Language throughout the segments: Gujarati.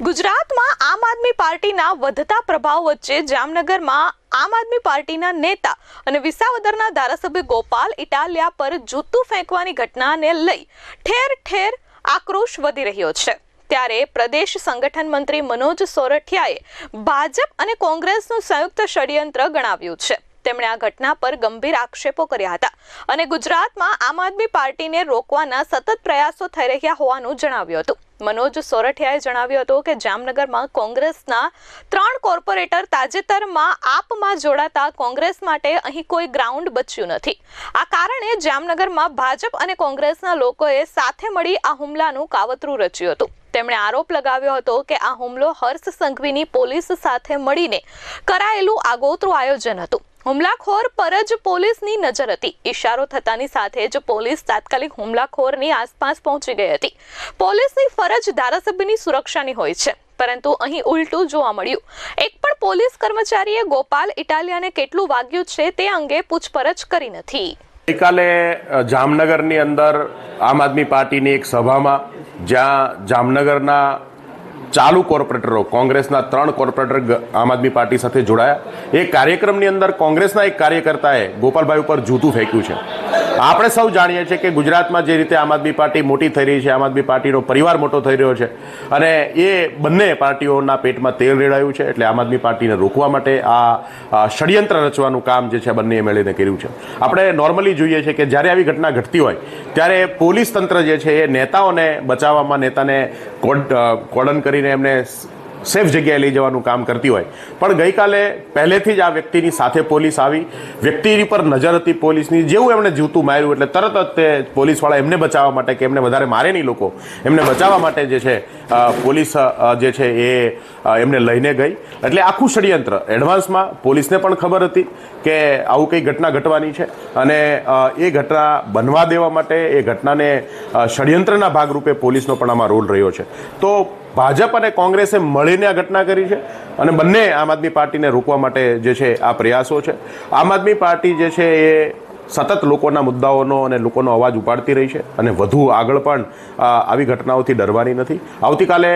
ગુજરાતમાં આમ આદમી પાર્ટીના વધતા પ્રભાવ વચ્ચે જામનગરમાં આમ આદમી પાર્ટીના નેતા અને વિસાવદરના ધારાસભ્ય ગોપાલ ઇટાલિયા પર જૂતું ફેંકવાની ઘટનાને લઈ ઠેર ઠેર આક્રોશ વધી રહ્યો છે. ત્યારે પ્રદેશ સંગઠન મંત્રી મનોજ સોરઠિયાએ ભાજપ અને કોંગ્રેસનું સંયુક્ત ષડયંત્ર ગણાવ્યું છે. તેમણે આ ઘટના પર ગંભીર આક્ષેપો કર્યા હતા અને ગુજરાતમાં આમ આદમી પાર્ટીને રોકવાના સતત પ્રયાસો થઈ રહ્યા હોવાનું જણાવ્યું હતું. મનોજ સોરઠિયાએ જણાવ્યું હતું કે જામનગરમાં કોંગ્રેસના ત્રણ કોર્પોરેટર તાજેતરમાં આપમાં જોડાતા કોંગ્રેસ માટે અહીં કોઈ ગ્રાઉન્ડ બચ્યું નથી. આ કારણે જામનગરમાં ભાજપ અને કોંગ્રેસના લોકોએ સાથે મળી આ હુમલાનું કાવતરું રચ્યું હતું. તેમણે આરોપ લગાવ્યો હતો કે આ હુમલો હર્ષ સંઘવીની પોલીસ સાથે મળીને કરાયેલું આગોતરું આયોજન હતું. હુમલાખોર પર જ પોલીસની નજર હતી. ઈશારો થતાની સાથે જ પોલીસ તાત્કાલિક હુમલાખોરની આસપાસ પહોંચી ગઈ હતી. પોલીસની ફરજ ધારાસભ્યની સુરક્ષાની હોય છે, પરંતુ અહીં ઉલટું જોવા મળ્યું. એક પણ પોલીસ કર્મચારીએ ગોપાલ ઇટાલિયાને કેટલું વાગ્યું છે તે અંગે પૂછપરછ કરી નથી. ગઈકાલે જામનગરની અંદર આમ આદમી પાર્ટીની એક સભામાં, જ્યાં જામનગરના ચાલુ કોર્પોરેટરો, કોંગ્રેસના ત્રણ કોર્પોરેટર આમ આદમી પાર્ટી સાથે જોડાયા. એ કાર્યક્રમની અંદર કોંગ્રેસના એક કાર્યકર્તાએ ગોપાલભાઈ ઉપર જૂતું ફેંક્યું છે. આપણે સૌ જાણીએ છીએ કે ગુજરાતમાં જે રીતે આમ આદમી પાર્ટી મોટી થઈ રહી છે, આમ આદમી પાર્ટીનો પરિવાર મોટો થઈ રહ્યો છે અને એ બંને પાર્ટીઓના પેટમાં તેલ રેડાયું છે એટલે આમ આદમી પાર્ટીને રોકવા માટે આ ષડયંત્ર રચવાનું કામ જે છે બંને મળીને કર્યું છે. આપણે નોર્મલી જોઈએ છે કે જ્યારે આવી ઘટના ઘટતી હોય, ત્યારે પોલીસ તંત્ર જે છે એ નેતાઓને બચાવવામાં, નેતાને કોડન કરીને એમને સેફ જગ્યાએ લઈ જવાનું કામ કરતી હોય. પણ ગઈકાલે પહેલેથી જ આ વ્યક્તિની સાથે પોલીસ આવી. વ્યક્તિની પર નજર હતી પોલીસની. જેવું એમણે જીવતું માર્યું એટલે તરત જ તે પોલીસવાળા એમને બચાવવા માટે કે એમને વધારે મારે નહીં લોકો, એમને બચાવવા માટે જે છે પોલીસ જે છે એ એમને લઈને ગઈ. એટલે આખું ષડયંત્ર એડવાન્સમાં પોલીસને પણ ખબર હતી કે આવું કંઈ ઘટના ઘટવાની છે અને એ ઘટના બનવા દેવા માટે એ ઘટનાને ષડયંત્રના ભાગરૂપે પોલીસનો પણ આમાં રોલ રહ્યો છે. તો ભાજપ અને કોંગ્રેસે મળીને આ ઘટના કરી છે અને બંને આમ આદમી પાર્ટીને રોકવા માટે જે છે આ પ્રયાસો છે. આમ આદમી પાર્ટી જે છે એ સતત લોકોના મુદ્દાઓનો અને લોકોનો અવાજ ઉપાડતી રહી છે અને વધુ આગળ પણ આવી ઘટનાઓથી ડરવાની નથી. આવતીકાલે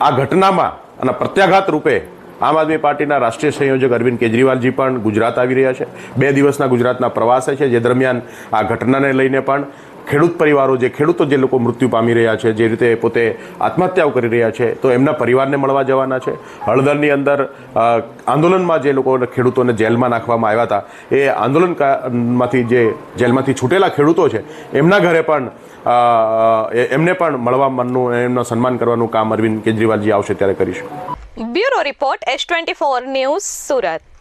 આ ઘટનામાં અને પ્રત્યાઘાત રૂપે આમ આદમી પાર્ટીના રાષ્ટ્રીય સંયોજક અરવિંદ કેજરીવાલજી પણ ગુજરાત આવી રહ્યા છે. બે દિવસના ગુજરાતના પ્રવાસે છે, જે દરમિયાન આ ઘટનાને લઈને પણ ખેડૂત પરિવારો જે ખેડૂતો જે લોકો મૃત્યુ પામી રહ્યા છે, જે રીતે પોતે આત્મહત્યાઓ કરી રહ્યા છે, તો એમના પરિવારને મળવા જવાના છે. હળદરની અંદર આંદોલનમાં જે લોકો ખેડૂતોને જેલમાં નાખવામાં આવ્યા હતા, એ આંદોલનમાંથી જે જેલમાંથી છૂટેલા ખેડૂતો છે, એમના ઘરે પણ એમને પણ મળવા મનનું, એમનું સન્માન કરવાનું કામ અરવિંદ કેજરીવાલજી આવશે ત્યારે કરીશું. Bureau report S twenty four news Surat.